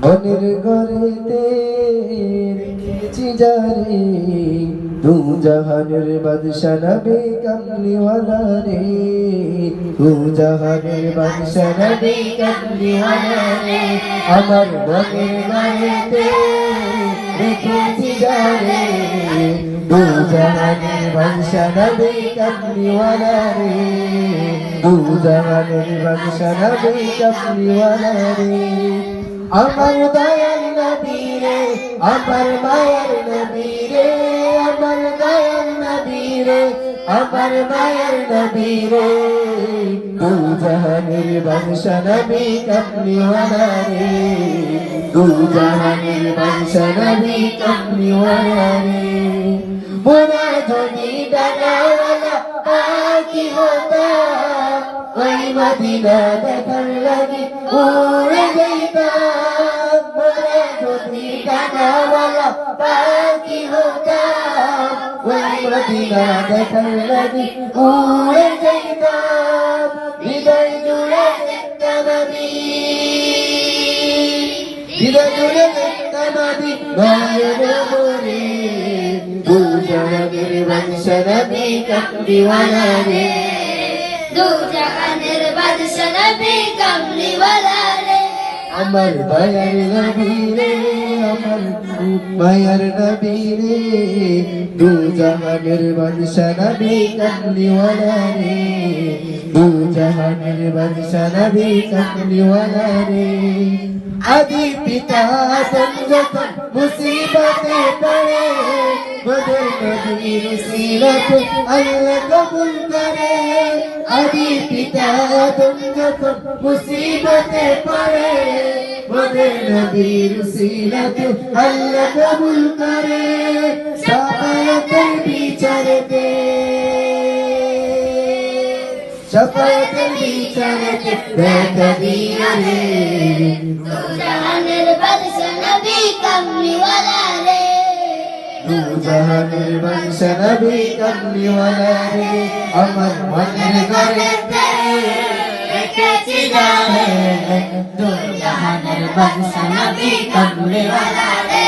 মনের ঘরেতে রেখেছি যারে। তু জাহানের বাদশা নবী কামলিওয়ালা রে। তু জাহানের বাদশা নবী কামলিওয়ালা রে। আমার মনের ঘরেতে রেখেছি যারে। তু জাহানের বাদশা নবী কামলিওয়ালা রে। তু জাহানের বাদশা নবী কামলিওয়ালা রে। আমার দয়াল নবী রে, আমার মায়ের নবী রে, আমার দয়াল নবী রে, আমার মায়ের নবী রে। দু জাহানের বাদশা নবী কমলিওয়ালা রে দু জাহানের বাদশা নবী কমলিওয়ালা রে মোরা যদি ডাকাওয়ালা কি হতা ওই মদিনা দেখার লাগি উড়ে যাইতাম ডাকাওয়ালা কি হতাম ওই মদিনা দেখার লাগি উড়ে যাইতাম হৃদয় জুড়ে একটা নবী হৃদয় জুড়ে একটা নবী নয়নে মরে দুজনের বংশ নবী কমলিওয়ালা রে আমার দয়ার নবী রে আমার মায়ার নবী রে দু জাহানের বাদশা নবী কমলিওয়ালা রে দু জাহানের বাদশা নবী কমলিওয়ালা রে আদি পিতা যখন মুসিবতে পড়ে মদর নবীর সিরত আল্লাহ কবুল করে আদি পিতা যখন মুসিবতে পড়ে মদর নবীর সিরত আল্লাহ কবুল করে সাফায়াতের বিচারতে সাফায়াতের বিচারতে দেখা দিয়ে রে দু বাদশা নবী কামলিওয়ালা রে দু জাহানের বংশ নবী কমলিওয়ালা রে আমার মনের ঘরে রেখেছি জানে দু জাহানের বাদশা নবী কামলিওয়ালা রে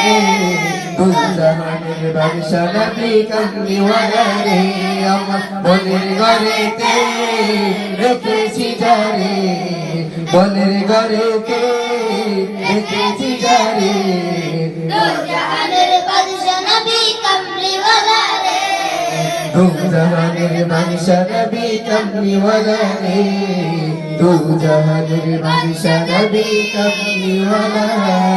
দু জাহানের বংশ নবী কমলিওয়ালা রে আমার মনের ঘরেতে রেখেছি যারে মনের ঘরেতে রেখেছি যারে জাহানের বংশ নবী কমলিওয়ালা রে দু জাহানের বংশ নবী কমলিওয়ালা রে